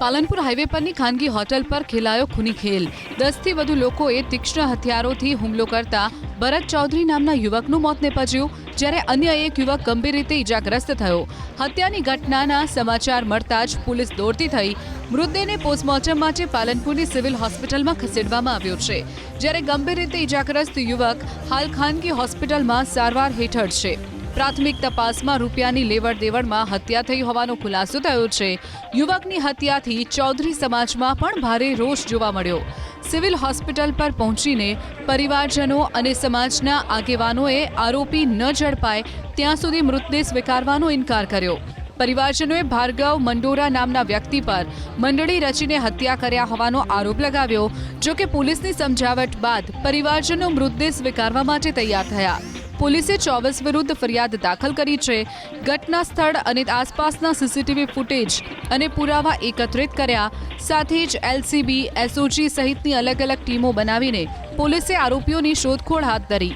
Palanpur highway પરની ખાનગી hotel પર ખેલાયો ખૂની ખેલ. દસથી વધુ લોકોએ તીક્ષ્ણ હથિયારોથી હુમલો કરતા ભરત ચૌધરી નામના યુવકનું મોત નીપજ્યું, જ્યારે અન્ય એક યુવક ગંભીર રીતે ઈજાગ્રસ્ત થયો. હત્યાની ઘટનાના સમાચાર મળતા જ પોલીસ દોડતી થઈ. મૃતદેહને પોસ્ટમોર્ટમ માટે પાલનપુરની સિવિલ હોસ્પિટલમાં ખસેડવામાં આવ્યો છે. જ્યારે ગંભીર રીતે ઈજાગ્રસ્ત યુવક હાલ ખાનગી હોસ્પિટલમાં સારવાર હેઠળ છે. પ્રાથમિક તપાસમાં રૂપિયાની લેવડ દેવડમાં હત્યા થઈ હોવાનો ખુલાસો થયો છે. યુવકની હત્યાથી ચૌધરી સમાજમાં પણ ભારે રોષ જોવા મળ્યો. સિવિલ હોસ્પિટલ પર પહોંચીને પરિવારજનો અને સમાજના આગેવાનોએ આરોપી ન ઝડપાય, ત્યાં સુધી મૃતદેહ સ્વીકારવાનો ઇનકાર કર્યો. પરિવારજનોએ ભાર્ગવ મંડોરા નામના વ્યક્તિ પર મંડળી રચીને હત્યા કર્યા હોવાનો આરોપ લગાવ્યો જો કે પોલીસની સમજાવટ બાદ પરિવારજનો મૃતદેહ સ્વીકારવા માટે તૈયાર થયા. પોલીસે ચોવીસ વિરુદ્ધ ફરિયાદ દાખલ કરી છે. ઘટના સ્થળ અને આસપાસના સીસીટીવી ફૂટેજ અને પુરાવા એકત્રિત કર્યા. સાથે જ એલસીબી, એસઓજી સહિતની અલગ અલગ ટીમો બનાવીને પોલીસે આરોપીઓની શોધખોળ હાથ ધરી.